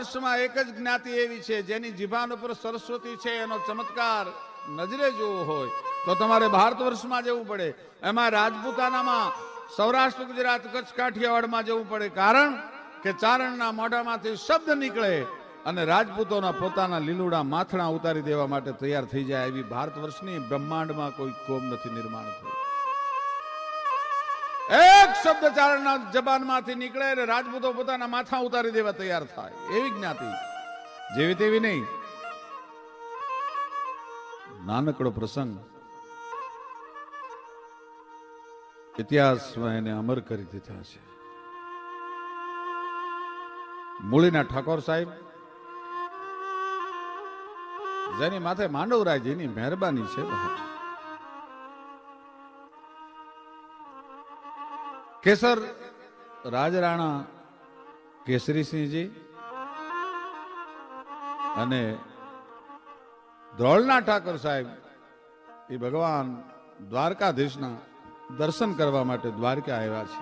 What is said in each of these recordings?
વર્ષમાં એક જ જ્ઞાતિ એવી છે, જેની જીભાન ઉપર સરસ્વતી છે, એનો ચમત્કાર નજરે જોવો હોય તો તમારે ભારત વર્ષમાં જવું પડે. એમાં રાજપૂતાનામાં સૌરાષ્ટ્ર, ગુજરાત, કચ્છ, કાઠિયાવાડમાં જવું પડે. કારણ કે ચારણના મોઢામાંથી શબ્દ નીકળે અને રાજપૂતોના પોતાના લીલુડા માથણા ઉતારી દેવા માટે તૈયાર થઈ જાય એવી ભારત વર્ષની બ્રહ્માંડમાં કોઈ કોમ નથી નિર્માણ થયું. એક શબ્દ ચારણના જબાનમાંથી નીકળે અને રાજપૂતો પોતાના માથા ઉતારી દેવા તૈયાર થાય. એવી જ્ઞાતિ. જેવી તેવી નહીં. નાનકડો પ્રસંગ. ઇતિહાસમાં એને અમર કરી દીધા છે. મૂળીના ઠાકોર સાહેબ, જેની માથે માંડવરાયજીની મહેરબાની છે કેસર રાજરાણા કેસરીસિંહજી અને ધ્રોળના ઠાકર સાહેબ એ ભગવાન દ્વારકાધીશના દર્શન કરવા માટે દ્વારકા આવ્યા છે.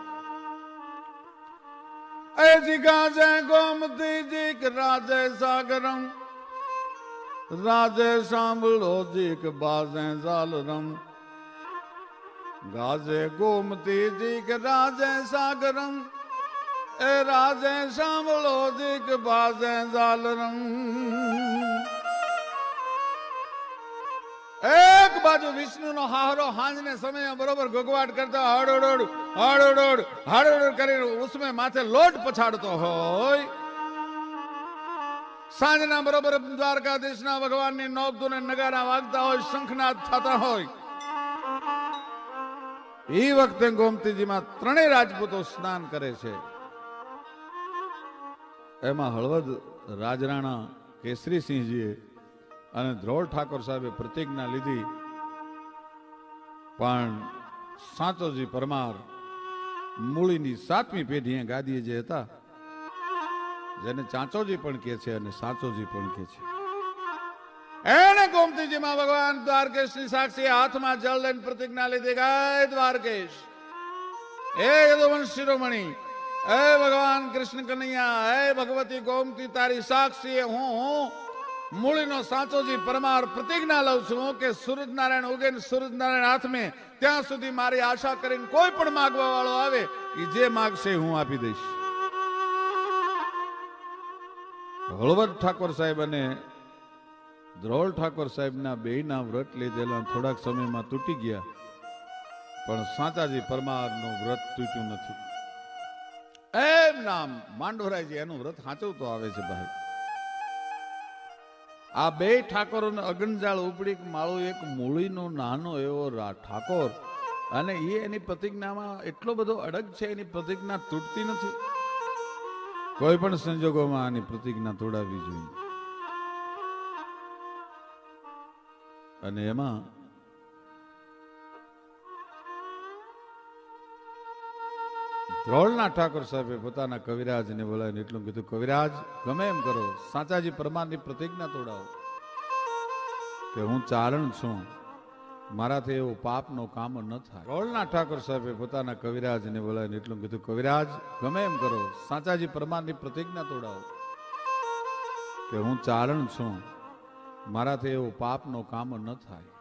એ જી ગાજે ગોમતી કે રાજે સાગરમ, રાજે સાંભળો જી કે બાજે ઝાલરમ. ગાજે ગોમતી જી રાજે સાગરમ, એ રાજે સાંભળો દીક બાજે ઝાલરમ. એક બાજુ વિષ્ણુનો હારો હાંજને સમયે બરોબર ગગવાટ કરતા હડોડોડ હડોડોડ હડોડોડ કરીને ઉસમે માથે લોટ પછાડતો હોય. સાંજના બરોબર દ્વારકાધીશના ભગવાનની નોક ને નગારા વાગતા હોય, શંખનાદ થતા હોય. એ વખતે ગોમતીજીમાં ત્રણેય રાજપૂતો સ્નાન કરે છે. એમાં હળવદ રાજરાણા કેસરીસિંહજીએ અને ધ્રોળ ઠાકોર સાહેબે પ્રતિજ્ઞા લીધી. પણ સાચોજી પરમાર મૂળીની સાતમી પેઢીએ ગાદીએ જે હતા, જેને ચાંચોજી પણ કહે છે અને સાચોજી પણ કહે છે. એને ગોમતીજીમાં ભગવાન દ્વારકેશની સાક્ષી હાથમાં જળ લઈને પ્રતિજ્ઞા લીધી ગાય દ્વારકેશ, હે યદુવંશ શિરોમણી, હે ભગવાન કૃષ્ણ કનૈયા, હે ભગવતી ગોમતી તારી સાક્ષી, હું હું મૂળીનો સાચોજી પરમાર પ્રતિજ્ઞા લઉં છું કે સૂરજનારાયણ ઉગે સૂરજનારાયણ હાથમે ત્યાં સુધી મારી આશા કરીને કોઈ પણ માગવા વાળો આવે એ જે માગશે હું આપી દઈશ. હળવદ ઠાકોર સાહેબ અને ધ્રોળ ઠાકોર સાહેબના બેયના વ્રત લીધેલા થોડાક સમયમાં તૂટી ગયા. પણ સાંતાજી પરમારનું વ્રત તૂટ્યું નથી. એમ નામ માંડવરાયજી એનું વ્રત સાચવતો આવે છે ભાઈ. આ બે ઠાકોરોને અગનજાળ ઉપડી માળો એક મૂળીનો નાનો એવો ઠાકોર. અને એ એની પ્રતિજ્ઞામાં એટલો બધો અડગ છે, એની પ્રતિજ્ઞા તૂટતી નથી. કોઈ પણ સંજોગોમાં આની પ્રતિજ્ઞા તોડાવી જોઈએ. અને એમાં ધ્રોળના ઠાકોર સાહેબે પોતાના કવિરાજને બોલાવીને એટલું કીધું, કવિરાજ, ગમે એમ કરો, સાચાજી પરમારની પ્રતિજ્ઞા તોડાવો કે હું ચારણ છું, મારાથી એવું પાપનો કામ ન થાય. ધ્રોળના ઠાકોર સાહેબે પોતાના કવિરાજને બોલાવીને એટલું કીધું, કવિરાજ, ગમે એમ કરો, સાચાજી પરમારની પ્રતિજ્ઞા તોડાવો કે હું ચારણ છું મારાથી એવું પાપનો કામ ન થાય.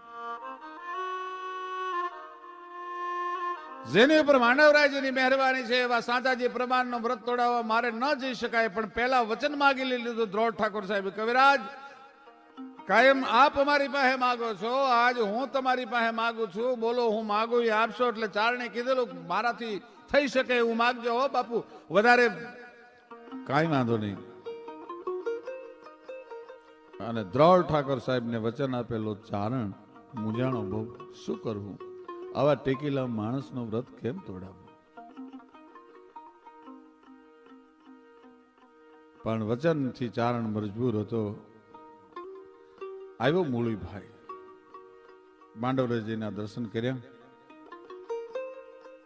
જેની ઉપર માનવરાજની મહેરબાની છે, એવા સાંતાજી પ્રમાણનો વ્રત તોડાવવા મારે ન જઈ શકાય, પણ પહેલા વચન માગી લીધું દ્રોઢ ઠાકોર સાહેબ. કવિરાજ, કાયમ આપ અમારી પાસે માગો છો, આજ હું તમારી પાસે માગું છું. બોલો, હું માગું, એ આપશો એટલે ચારણે કીધેલું, મારાથી થઈ શકે એવું માગજો હો બાપુ. વધારે કાંઈ વાંધો નહીં. અને દ્રોળ ઠાકોર સાહેબને વચન આપેલું ચારણ મુજાણો બહુ શું કરવું? આવા ટેકીલા માણસનું વ્રત કેમ તોડાવું? પણ વચનથી ચારણ મજબૂર હતો. આવ્યો મૂળીભાઈ માંડવરાજીના દર્શન કર્યા.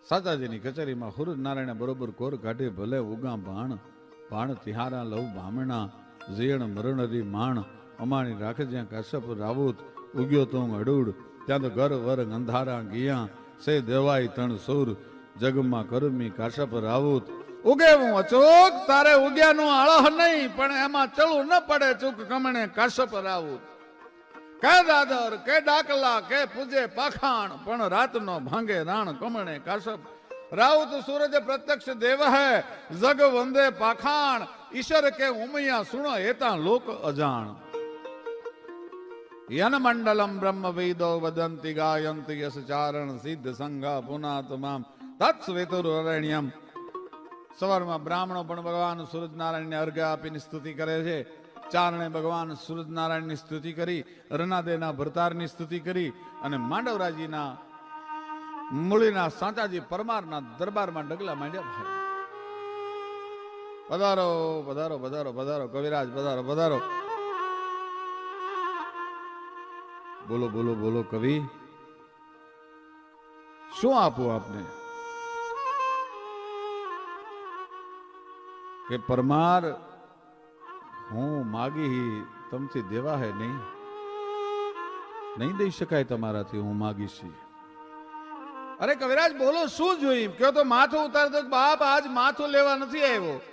સાચાજીની કચેરીમાં હુરજ નારાયણ બરોબર કોર કાઢે, ભલે ઉગા ભાણ ભાણ તિહારા લવ ભામણા ઝીણ મરણરી માણ અમાણી રાખે જ્યાં કાશ્યપ રાવુત ઉગ્યો તો અડુડ ત્યાં તો ઘર વર અંધારા ગિયા. સે દેવાય તણ સુર. જગમાં કરમી કાશ્યપ રાવુત ઉગે હું અચૂક, તારે ઉગ્યાનું આળહ નહીં, પણ એમાં ચલું ન પડે ચૂક કમણે કાશપ રાવું કે દાદર, કે ડાકલા, કે પૂજે પાખાણ, પણ રાતનો ભાંગે રાણ કમણે કાશપ રાઉત સૂરજ પ્રત્યક્ષ દેવ હૈ, જગ વંદે પાખાણ. ઈશ્વર કે ઉમૈયા સુણો એતા લોક અજાણ. યન મંડલમ બ્રહ્મ વેદો વદંતિ ગાયંતિ યશ ચારણ સિદ્ધ સંઘા પુનાતમામ તત્સ્વેતુરણ્યમ સવારમાં બ્રાહ્મણો પણ ભગવાન સૂરજનારાયણને અર્ઘ આપીને સ્તુતિ કરે છે. ચારણે ભગવાન સૂરજનારાયણની સ્તુતિ કરી, રનાદેના ભરતારની સ્તુતિ કરી અને માંડવરાજીના મૂળીના સાંચાજી પરમારના દરબારમાં ડગલા માંડ્યા ભાઈ પધારો પધારો પધારો પધારો, કવિરાજ, પધારો પધારો. બોલો બોલો બોલો, કવિ. શું આપું આપને? કે પરમાર, હું માગી તમથી દેવા હે નહીં? નહીં દઈ શકાય તમારાથી, હું માગીશ અરે કવિરાજ, બોલો, શું જોઈ કયો તો માથું ઉતારતો બાપ, આજ માથું લેવા નથી આવ્યો.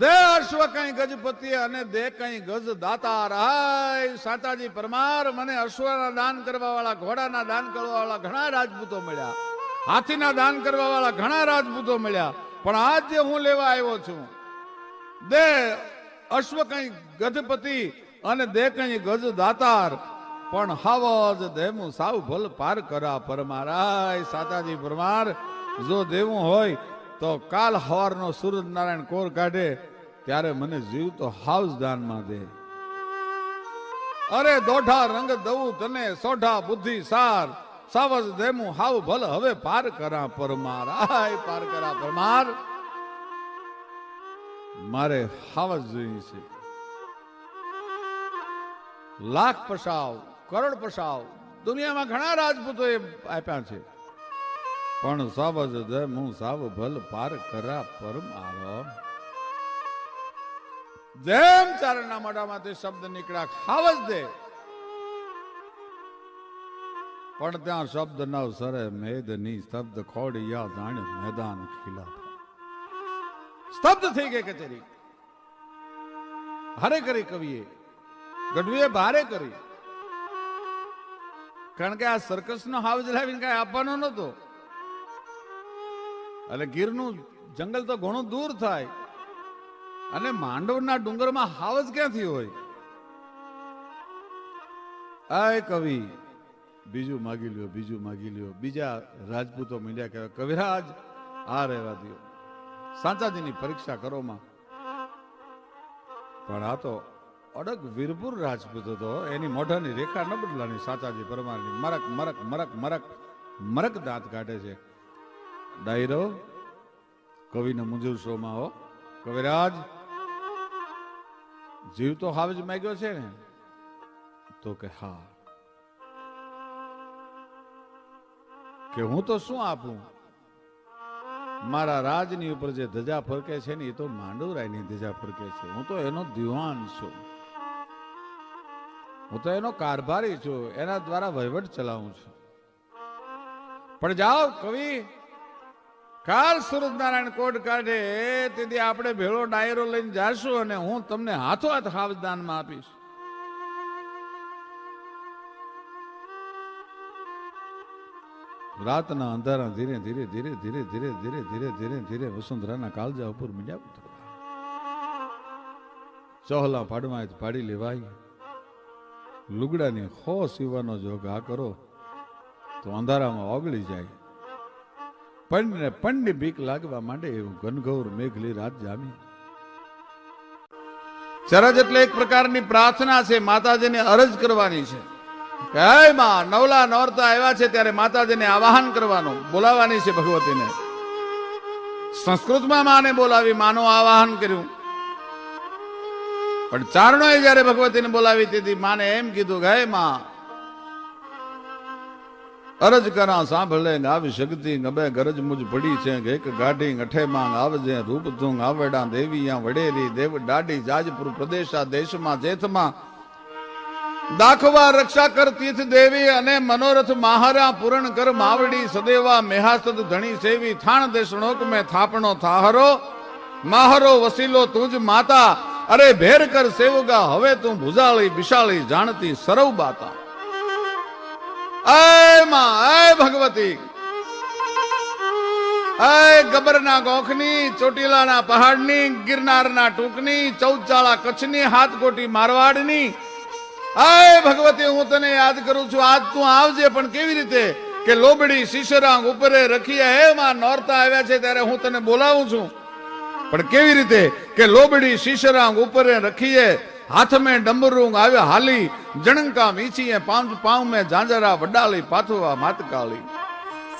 દે અશ્વ કઈ ગજપતિ અને દે કઈ ગજ દાતા રાય. સાતાજી પરમાર, મને અશ્વના દાન કરવા વાળા ઘોડાના દાન કરવા વાળા ઘણા રાજપૂતો મળ્યા. હાથીના દાન કરવા વાળા ઘણા રાજપૂતો મળ્યા. પણ આજે હું લેવા આવ્યો છું, દે અશ્વ કઈ ગજપતિ અને દે કઈ ગજ દાતાર. પણ હાવજ દેમું સાવ ભલ પાર કરા પરમારાય. સાતાજી પરમાર, જો દેવું હોય તો કાલ હવારનો સૂરજનારાયણ કોર કાઢે, ત્યારે મને જીવ તો હાઉસ દાનમાં દે. અરે દોઢા રંગ દઉં તને, સોઢા બુદ્ધિ સાર, સાવજ દેમું હાવ ભલ, હવે પાર કરા પરમાર. આય, પાર કરા પરમાર. મારે હાવજ જોઈએ છે. લાખ પસાવ કરોડ પસાવ દુનિયામાં ઘણા રાજપૂતો એ આપ્યા છે. પણ સાવજ દે હું સાવ ભલ પાર કરા પરમારો જેમ ચારણના મોઢામાંથી શબ્દ નીકળ્યા ખાવજ દે. પણ ત્યાં શબ્દ ન સરે મેદની શબ્દ ખોડિયા જાણ મેદાન ખીલા સ્તબ્ધ થઈ ગઈ કચેરી. હારે કરી કવિએ. ગઢવીએ ભારે કરી. કારણ કે આ સર્કસ નો હાવજ લાવીને કઈ આપવાનો નતો એટલે ગીરનું જંગલ તો ઘણું દૂર થાય. અને માંડવના ડુંગરમાં હાવજ ક્યાંથી હોય? આય કવિ બીજું માગી લ્યો, બીજું માગી લ્યો. બીજા રાજપૂતો મીડિયા કહેવાય કવિરાજ, આ રહેવા દો સાચાજીની પરીક્ષા કરો માં. પણ આ તો અડગ વીરપુર રાજપૂત હતો. એની મોઢાની રેખા ન બદલાની સાચાજી પરમારની મરક મરક મરક મરક મરક દાંત કાઢે છે. ડાયરો, કવિને મુંજુર શોમાં હો. કવિરાજ, જીવ તો હાવજ માગ્યો છે ને. તો કે હા. કે હું તો શું આપું? મારા રાજની ઉપર જે ધજા ફરકે છે ને, એ તો માંડવરાયની ધજા ફરકે છે. હું તો એનો દિવાન છું. હું તો એનો કારભારી છું. એના દ્વારા વહીવટ ચલાવું છું. પણ જાઓ, કવિ કાલ સૂરજનારાયણ કોટ કાઢે, તેથી આપણે ભેળો ડાયરો લઈને જાશું અને હું તમને હાથો હાથ હાવજદાનમાં આપીશ. રાતના અંધારા ધીરે ધીરે ધીરે ધીરે ધીરે ધીરે ધીરે ધીરે ધીરે વસુંધરાના કાળજા ઉપર મીડિયા ઉતરવા. ચોહલા પાડમાં પાડી લેવાય. લુગડાની ખો સીવાનો જો ઘા કરો, તો અંધારામાં ઓગળી જાય. પંડને પંડની બીક લાગવા માંડે એવું ઘનઘોર મેઘલી રાત જામી. ચરજ એટલે એક પ્રકારની પ્રાર્થના છે, માતાજીને અરજ કરવાની છે. હે માં, નવલા નોરતા આવ્યા છે ત્યારે માતાજીને આવાહન કરવાનું બોલાવાની છે ભગવતીને. સંસ્કૃતમાં માને બોલાવી, માનું આવાહન કર્યું. પણ ચારણોએ જયારે ભગવતીને બોલાવી, તેથી માને એમ કીધું ગાયમાં અરજ કરા, સાંભળે આવી શક્તિ ગબે ગરજ મુજ પડી છે એક ગાઢી અઠે માંગ આવજે રૂપ તુંગ આવેડા દેવી વડેરી, દેવ ડાડી જાજપુર પ્રદેશા દેશમાં જેથમાં દાખવા રક્ષા કર તીર્થ દેવી અને મનોરથ મહારા પૂરણ કર માવડી, સદેવા મેહાસદ ધણી સેવી, થાણ દેશણોક મેં થાપણો થાહરો. માહરો વસીલો તુજ માતા, અરે ભેર કર સેવગા, હવે તું ભુજાળી, વિશાળી, જાણતી, સરવ બાતા. અયમાં અય ભગવતી. અય ગબરના ગોખની, ચોટીલાના પહાડની, ગિરનારના ટૂંકની, ચૌચાળા કચ્છની હાથકોટી મારવાડની. અય ભગવતી, હું તને યાદ કરું છું, આજ તું આવજે, પણ કેવી રીતે કે લોબડી શીશરાંગ ઉપરે રખીએ હે માં નોરતા આવ્યા છે, ત્યારે હું તને બોલાવું છું. પણ કેવી રીતે કે લોબડી શીશરાંગ ઉપરે રખીએ હાથ મેં ડમરુંગ આવે હાલી, જણંકા મીચીએ પાંચ પાઉં મેં ઝાંઝરા વડાલી પાથવા માતકાળી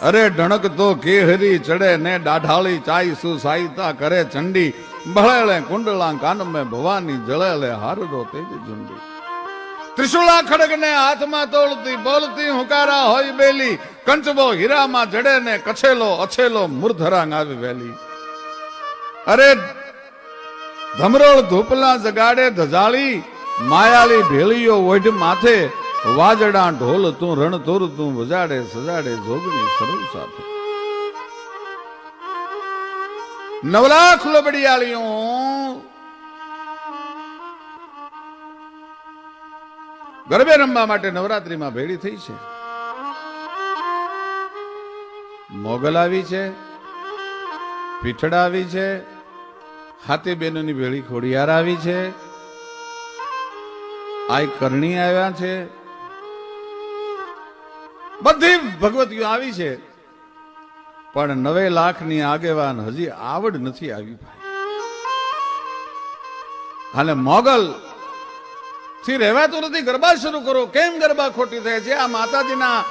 અરે ઢણક તો કેહરી ચડે ને દાઢાળી, ચાઈ સુ સાઈતા કરે ચંડી. ભળેલે કુંડલા કાન મેં ભવાની જળેલે હારડો તેજ ઝુંડી. ત્રિશુલા ખડગ ને હાથમાં તોડતી, બોલતી, હુકારા હોય બેલી. કંચબો હીરામાં જડે ને કછેલો અછેલો મૂર્ધરાંગ આવી વેલી. અરે ધમરોળ ધૂપલા જગાડે ધજાળી માયાલી ભેળીઓ ઓઢ માથે, વાજડા ઢોલ તું રણ તોર તું વજાડે સજાડે જોગની સરળ સાથે. નવલાખ લોબડિયાળીઓ, ગરબે રમવા માટે નવરાત્રીમાં ભેળી થઈ છે. મોગલ આવી છે પીઠડા આવી છે હાથી બહેનોની ભેળી ખોડિયાર આવી છે. આય કરણી આવ્યા છે. બધી ભગવતીઓ આવી છે. પણ નવે લાખની આગેવાન હજી આવડ નથી આવી ભાઈ. અને મોગલ, થી રહેવાતું નથી, ગરબા શરૂ કરો. કેમ ગરબા ખોટી થાય છે? આ માતાજીના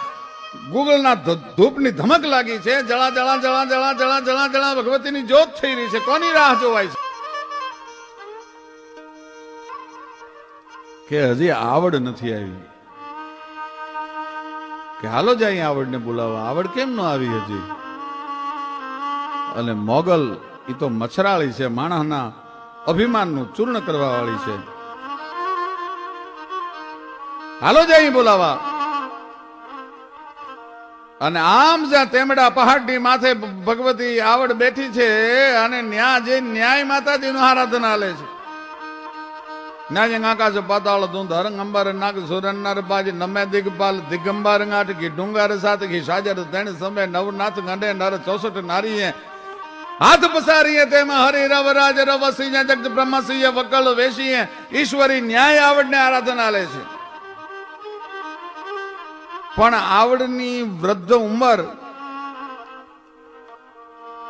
ગૂગલના ધૂપની ધમક લાગી છે. જળા જળા જળા જળા જળા જળા જળા ભગવતીની જોત થઈ રહી છે. કોની રાહ જોવાય છે? કે હજી આવડ નથી આવી. કે હાલો જાય આવડને બોલાવવા આવડ કેમ ન આવી હજી? અને મોગલ એ તો મચ્છરાળી છે, માણસના અભિમાનનું ચૂર્ણ કરવા વાળી છે. હાલો જાય બોલાવા. અને આમ જ્યાં તેમડા પહાડની માથે ભગવતી આવડ બેઠી છે અને ન્યા જે ન્યાય માતાજીનું આરાધન આલે છે. ન્યાય આકાશ પાતાળ ધૂંધ ધરંગ અંબર નાગ સુરન્નર બાજ નમે દિગપાલ, દિગંબર કી ડુંગર સાત ઘી સાજર, તેણ સમય નવનાથ, ગંડે, નર, ચોસઠ, નારીએ હાથ પસારીએ તેમાં હરિ, રવ, રાજ, રવ, સિંહ, જગત વેશીએ ઈશ્વરી ન્યાય આવડને આરાધના લે છે. પણ આવડની વૃદ્ધ ઉંમર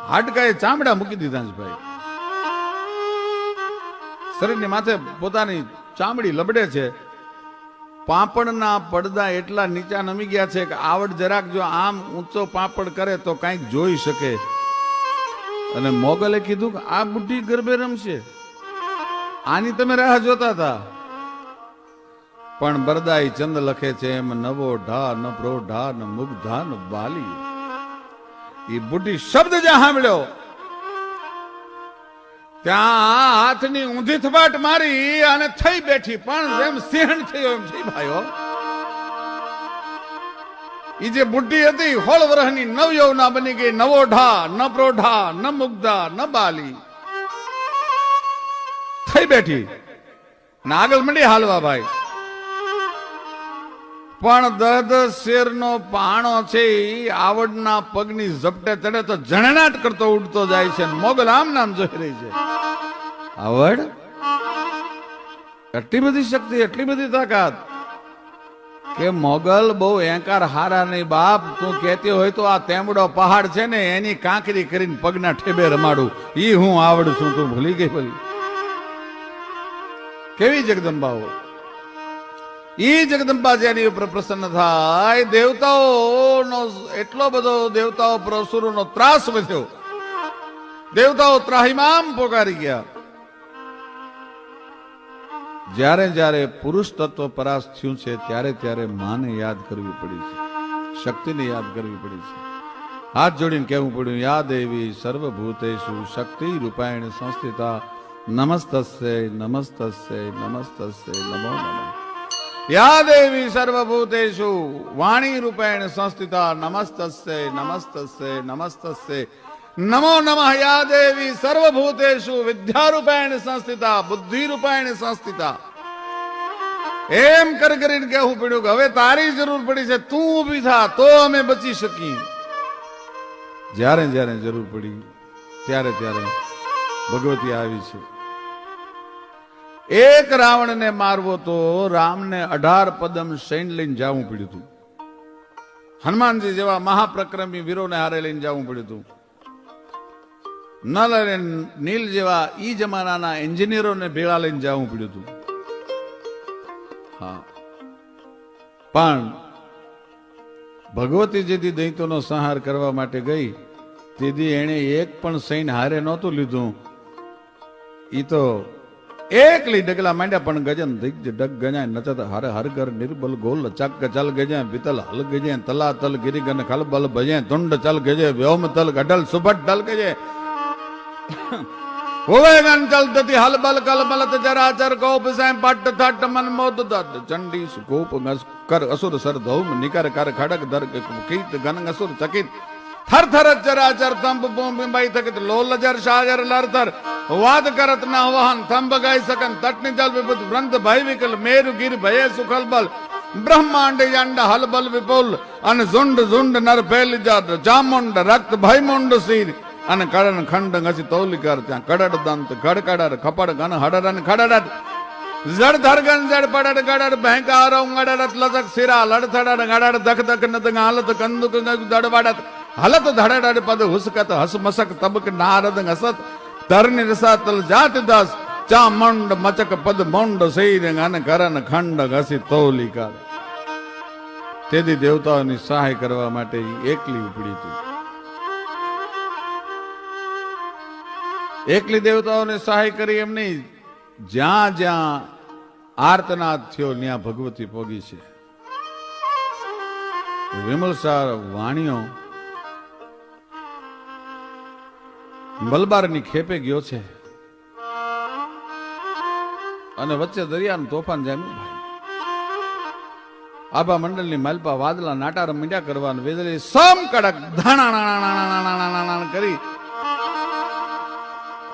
હાડકાએ ચામડા મૂકી દીધા છે ભાઈ. શરીરની માથે પોતાની ચામડી લબડે છે. પાપડના પડદા એટલા નીચા નમી ગયા છે કે આવડ જરાક જો આમ ઊંચો પાપડ કરે તો કાંઈક જોઈ શકે. અને મોગલે કીધું કે, આ બુઢી ગરબે રમશે. આની તમે રાહ જોતા હતા. પણ બરદાઈ ચંદ લખે છે એમ, નવો ઢા ન પ્રો ઢા ન મુગ્ધા ન બાલી. એ બુટી શબ્દ જ્યાં સાંભળ્યો, ત્યાં હાથની ઊંધી થપાટ મારી અને થઈ બેઠી, પણ જેમ સિંહણ થયો એમ થઈ ભાઈઓ ઈ જે બુઢી હતી, હોળ વરહની નવ યૌવના બની ગઈ, નવો ઢા ન પ્રોઢા ન મુગ્ધા ન બાલી. થઈ બેઠી. ને આગળ મંડી હાલવા ભાઈ. પણ દસ દહ શેરનો પાણો છે એ આવડના પગની ઝપટે તડે તો જણનાટ કરતો ઉડતો જાય છે મોગલ આમ નામ જોઈ રહી છે. આવડ? એટલી બધી શક્તિ, એટલી બધી તાકાત કે મોગલ બહુ એંકાર હારા નહીં બાપ, તું કહેતી હોય તો આ તેમડો પહાડ છે ને એની કાંકરી કરીને પગના ઠેબે રમાડું. ઈ હું આવડ છું, તું ભૂલી ગઈ ભલી. કેવી જગદંબાઓ? ઈ જગદંબા પ્રસન્ન થાય. દેવતાઓનો એટલો બધો દેવતાઓ પર ત્રાસ વધ્યો. દેવતાઓ ત્રાહિમામ પોકારી ગયા. જ્યારે જ્યારે પુરુષ તત્વ પરાસ થયું છે, ત્યારે ત્યારે માને યાદ કરવી પડી છે. શક્તિને યાદ કરવી પડી છે. હાથ જોડીને કહેવું પડ્યું, યા દેવી સર્વભૂતેશુ શક્તિ રૂપાયણ સંસ્થિતા નમસ્તસ્ય નમસ્તસ્ય નમસ્તસ્ય નમો નમઃ. યા દેવી સર્વભૂતેશુ વાણી રૂપેણ સંસ્થિતા નમસ્તસ્ય નમસ્તસ્ય નમસ્તસ્ય નમો નમઃ યા દેવી સર્વભૂતેષુ, વિદ્યારૂપેણ સંસ્થિતા બુદ્ધિ રૂપેણ સંસ્થિતા. એમ કર કરીને કહેવું પડ્યું કે હવે તારી જરૂર પડી છે, તું ઊભી થા, તો અમે બચી શકીએ. જ્યારે જ્યારે જરૂર પડી, ત્યારે ત્યારે ભગવતી આવી છે. એક રાવણને મારવો તો રામને અઢાર પદમ સૈન લઈને જવું પડ્યું હતું. હનુમાનજી જેવા મહાપ્રક્રમી વીરોને હારે લઈને જવું પડ્યું હતું. નલ અને નીલ જેવા ઈ જમાનાના એન્જિનિયરોને ભેળા લઈને જવું પડ્યું હતું. હા. પણ ભગવતી જેથી દૈતોનો સંહાર કરવા માટે ગઈ, તેથી એણે એક પણ સૈન હારે નહોતું લીધું. એ તો એકલી ડગલા માંડ્યા પણ ગજન દિગ્જ ડગ ગજાય નચત હર હર ઘર નિર્બલ ગોલ ચક ચલ ગજે પિતલ હલ ગજે તલા તલ ગિરિગન ખલબલ ભજે તુંડ ચલ ગજે વ્યોમ તલ ગઢલ સુભટ ઢલ ગજે હોવેગન ચલતતી હલબલ કલબલત ચરાચર કોપ સે પટ થટ મન મોદ દત ચંડી સુકોપ ગસ કર અસુર સર ધૌમ નિકર કર ખડક દર थर थरत चराचर तंब बूम भाई थकित लोल जर शाजर लर थर वाद करत न वाहन तंब गए सकन तटनि जल विपुत वृंद भय विकल मेरु गिर भये सुखल बल ब्रह्मांड यंड हल बल विपुल अन झुंड झुंड नर फैल जद जामुंड रक्त भय मुंड सीर अन कड़न खंड घसी तौली कर त्या कड़ड़ दंत गड़ कड़र खपड़ घन हड़रन खड़ड़त जड़ धरगन जड़ पड़ड़ गड़ड़ भयंकार उंगड़ड़त लजक सिरा लड़ थड़ड़ गड़ड़ दख दख नत गालत कंदुक दड़ वड़त હલત ધડડ પદ હુસકત હસ મસક તબક, નારદ હસત ધરની રસાતલ જાત દાસ ચામુંડ મચક, પદ મંડ સૈર અન કરન ખંડ, ઘસી, તૌલી કર તેથી દેવતાઓની સહાય કરવા માટે એકલી ઉપડી હતી. એકલી દેવતાઓને સહાય કરી એમ નહીં, જ્યાં જ્યાં આર્તનાદ થયો ત્યાં ભગવતી પોગી છે. વિમલસાર વાણીઓ મલબારની ખેપે ગયો છે. અને વચ્ચે દરિયાનું તોફાન જામ્યું ભાઈ. આભા મંડળની માલપા વાદલા નાટા રમીડ્યા કરવાનું વેદલી સમ કડક ધાણા કરી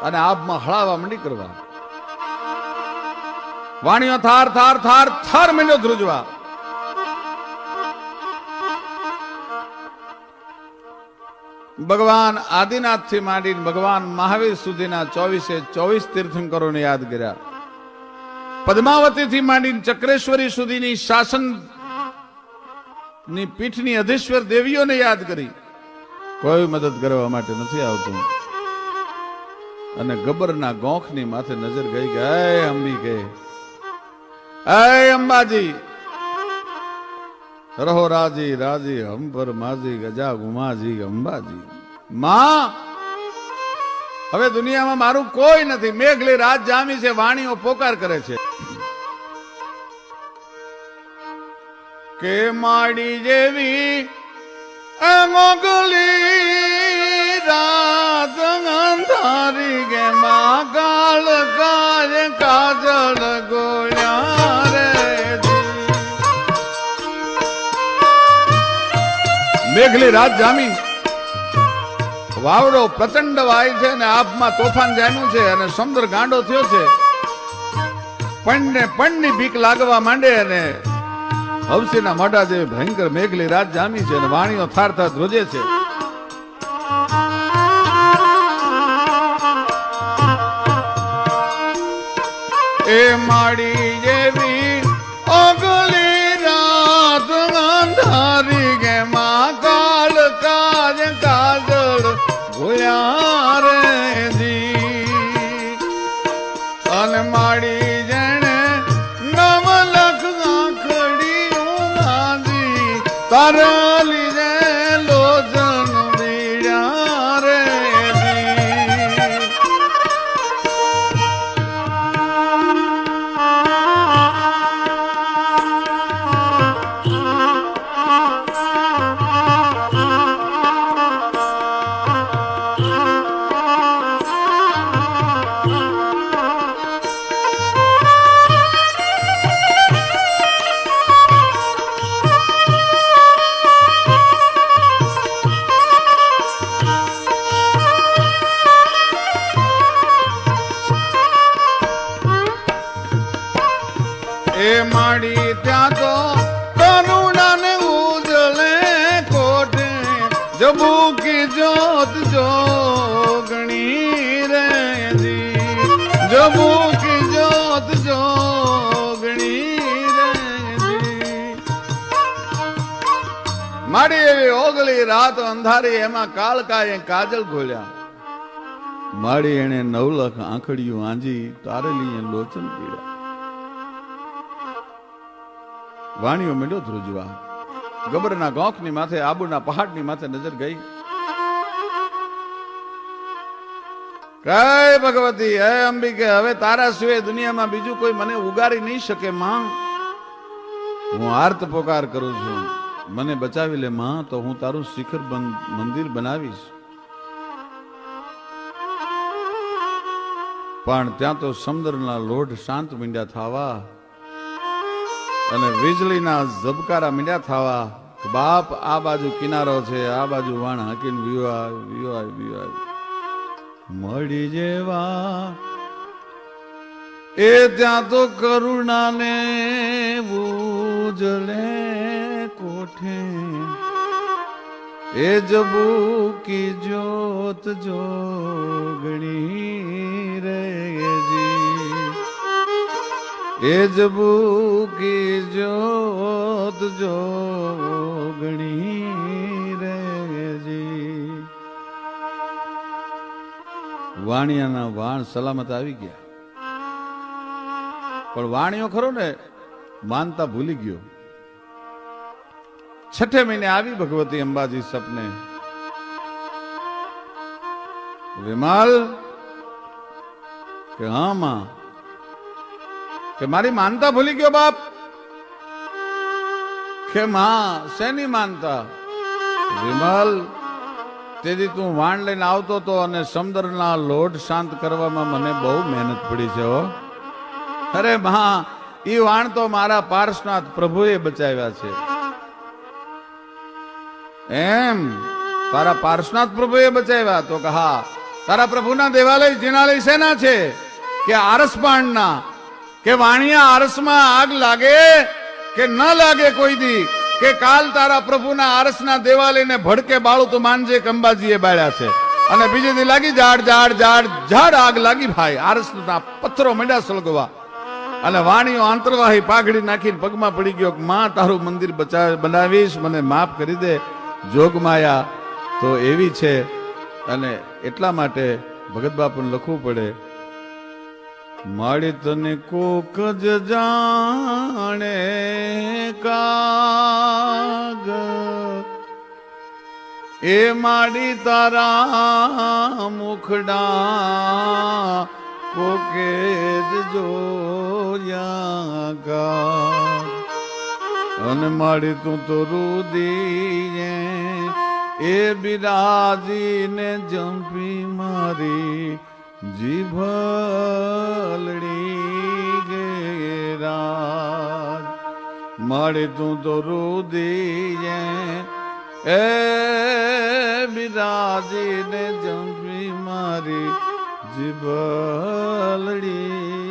અને આભમાં હળાવા મંડી કરવા વાણીઓ થાર થાર થાર થાર મીંડો ધ્રુજવા. ભગવાન આદિનાથથી માંડીને ભગવાન મહાવીર સુધીના ચોવીસે ચોવીસ તીર્થંકરોને યાદ કર્યા. પદ્માવતી થી માંડીને ચક્રેશ્વરી સુધીની શાસનની પીઠની અધીશ્વર દેવીઓને યાદ કરી. કોઈ મદદ કરવા માટે નથી આવતું. અને ગબ્બરના ગોખની માથે નજર ગઈ કે અંબી કે એ અંબાજી રહો રાજી રાજી હમ પર માજી, ગજા ગુમાજી અંબાજી માં! હવે દુનિયામાં મારું કોઈ નથી. મેઘલી રાત જામી છે, વાણીઓ પોકાર કરે છે. કે માડી જેવી મોગલી રાત અંધારી ગે માં મેઘલી રાત જામી વાવડો પ્રચંડ વાય છે અને આપમાં તોફાન જામ્યું છે અને સમુદ્ર ગાંડો થયો છે. પણને પણની બીક લાગવા માંડે અને હવસીના મોઢા જેવી ભયંકર મેઘલી રાત જામી છે અને વાણીઓ થાર થાર ધ્રુજે છે. એ માડી જેવી Tarang. મારી એવી ઓગળી, રાત અંધારી, એમાં કાળકાએ કાજલ ખોલ્યા માડી એને નવલખ આંખડિયું આંજી, તારેલી એ લોચન પીડ્યા. વાણીઓ મેળ્યો ધ્રુજવા. ગબરના ગોખની માથે, આબુના પહાડની માથે નજર ગઈ. કઈ ભગવતી, હે અંબિકે, હવે તારા સિવાય દુનિયામાં બીજું કોઈ મને ઉગારી નહીં શકે માં હું આર્ત પોકાર કરું છું. મને બચાવી લે માં, તો હું તારું શિખર મંદિર બનાવીશ. પણ ત્યાં તો સમુદ્રના લોઢ શાંત મીંડ્યા થવા અને વીજળીના ઝબકારા મીંડ્યા થવા બાપ, આ બાજુ કિનારો છે, આ બાજુ વાણ હાકીને વિવાય વિવાય વિવાય મળી જેવા એ ત્યાં તો કરુણાને ઉજળે કોઠે એ જબુકી જોત જોગણી રે જી એ જબુકી જોત જોગણી રે જી વાણિયાના વાણ સલામત આવી ગયા. પણ વાણિયો ખરો ને, માનતા ભૂલી ગયો. છઠ્ઠે મહિને આવી ભગવતી અંબાજી સપને. વિમાલ કે હા, માં? કે મારી માનતા ભૂલી ગયો બાપ? કે માં, શેની માનતા? વિમલ તેથી તું વાણ લઈને આવતો હતો અને સમુદ્રના લોટ શાંત કરવામાં મને બહુ મહેનત પડી છે, હો. અરે, મા એ વાણ તો મારા પાર્શનાથ પ્રભુએ બચાવ્યા છે. એમ. તારા પાર્શનાથ પ્રભુએ બચાવ્યા. તો કે હા તારા પ્રભુના દેવાલય જિનાલય શેના છે? કે આરસપાણના કે વાણિયા આરસમાં આગ લાગે કે ન લાગે કોઈ દી? કે કાલ તારા પ્રભુના આરસના દેવાલયને ભડકે બાળું તો માનજે કે અંબાજીએ બાળ્યા છે. અને બીજે દી લાગી ઝાડ ઝાડ ઝાડ ઝાડ આગ લાગી ભાઈ. આરસના પથ્થરો મંડ્યા સળગવા. અને વાણીઓ આંતરવાહી પાઘડી નાખીને પગમાં પડી ગયો માં, તારું મંદિર બચા બનાવીશ, મને માફ કરી દે. જોગમાયા તો એવી છે અને એટલા માટે ભગત બાપુને લખવું પડે માડી તને કોક જ જાણે કાગ. એ માડી તારા મુખડા કોકે જ જોયા ગા. અને માડી તું તો રુદીએ એ બિરાજીને જંપી મારી જીભલડી ગેરાજ. માડી તું તો રુદીએ. એ બિરાજીને જંપી મારી જીભલડી